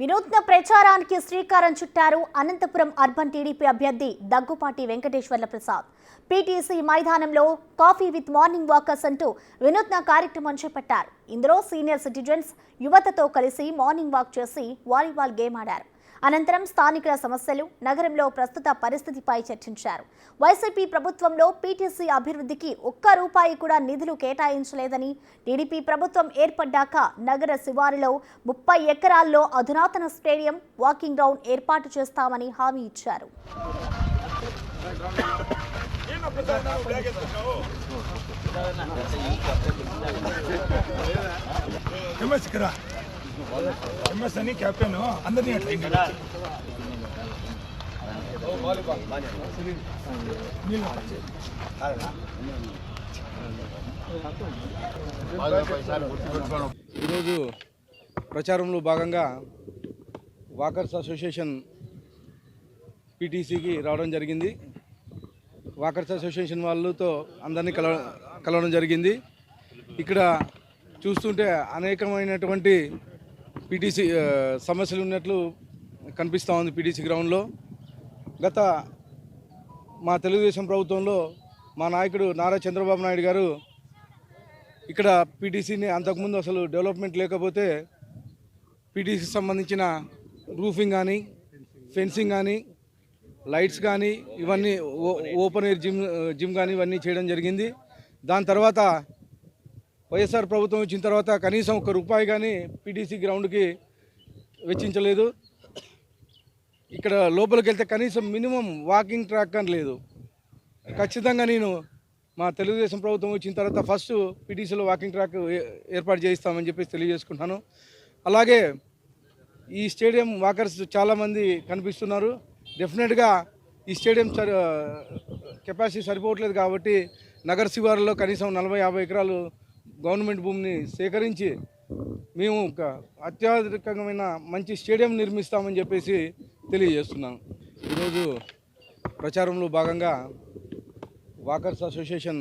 వినూత్న ప్రచారానికి శ్రీకారం చుట్టారు అనంతపురం అర్బన్ టీడీపీ అభ్యర్థి దగ్గుపాటి వెంకటేశ్వర్ల ప్రసాద్. పీటీసీ మైదానంలో కాఫీ విత్ మార్నింగ్ వాకర్స్ అంటూ వినూత్న కార్యక్రమం చేపట్టారు. ఇందులో సీనియర్ సిటిజన్స్ యువతతో కలిసి మార్నింగ్ వాక్ చేసి వాలీబాల్ గేమ్ ఆడారు. అనంతరం స్థానికుల సమస్యలు నగరంలో ప్రస్తుత పరిస్థితిపై చర్చించారు. వైసీపీ ప్రభుత్వంలో పీటీసీ అభివృద్ధికి ఒక్క రూపాయి కూడా నిధులు కేటాయించలేదని టీడీపీ ప్రభుత్వం ఏర్పడ్డాక నగర శివారులో ముప్పై ఎకరాల్లో అధునాతన స్టేడియం వాకింగ్ గ్రౌండ్ ఏర్పాటు చేస్తామని హామీ ఇచ్చారు. నమస్కారం. ఎంఎస్ అని కెప్టెన్ అందరినీ అట్లా ఈరోజు ప్రచారంలో భాగంగా వాకర్స్ అసోసియేషన్ పీటీసీకి రావడం జరిగింది. వాకర్స్ అసోసియేషన్ వాళ్ళతో అందరినీ కల కలవడం జరిగింది. ఇక్కడ చూస్తుంటే అనేకమైనటువంటి పీటీసీ సమస్యలు ఉన్నట్లు కనిపిస్తూ ఉంది పీటీసీ గ్రౌండ్లో. గత మా తెలుగుదేశం ప్రభుత్వంలో మా నాయకుడు నారా చంద్రబాబు నాయుడు గారు ఇక్కడ పీటీసీని అంతకుముందు అసలు డెవలప్మెంట్ లేకపోతే పీటీసీకి సంబంధించిన రూఫింగ్ కానీ ఫెన్సింగ్ కానీ లైట్స్ కానీ ఇవన్నీ ఓ- ఓపెన్ ఎయిర్ జిమ్ జిమ్ కానీ ఇవన్నీ చేయడం జరిగింది. దాని తర్వాత వైఎస్ఆర్ ప్రభుత్వం వచ్చిన తర్వాత కనీసం ఒక రూపాయి కానీ పీటీసీ గ్రౌండ్కి వెచ్చించలేదు. ఇక్కడ లోపలికి వెళ్తే కనీసం మినిమం వాకింగ్ ట్రాక్ అని లేదు. ఖచ్చితంగా నేను మా తెలుగుదేశం ప్రభుత్వం వచ్చిన తర్వాత ఫస్ట్ పీటీసీలో వాకింగ్ ట్రాక్ ఏర్పాటు చేయిస్తామని చెప్పేసి తెలియజేసుకుంటున్నాను. అలాగే ఈ స్టేడియం వాకర్స్ చాలామంది కనిపిస్తున్నారు. డెఫినెట్గా ఈ స్టేడియం సరి కెపాసిటీ సరిపోవట్లేదు కాబట్టి నగర శివారులో కనీసం నలభై యాభై ఎకరాలు గవర్నమెంట్ భూమిని సేకరించి మేము ఒక అత్యాధునికమైన మంచి స్టేడియం నిర్మిస్తామని చెప్పేసి తెలియజేస్తున్నాను. ఈరోజు ప్రచారంలో భాగంగా వాకర్స్ అసోసియేషన్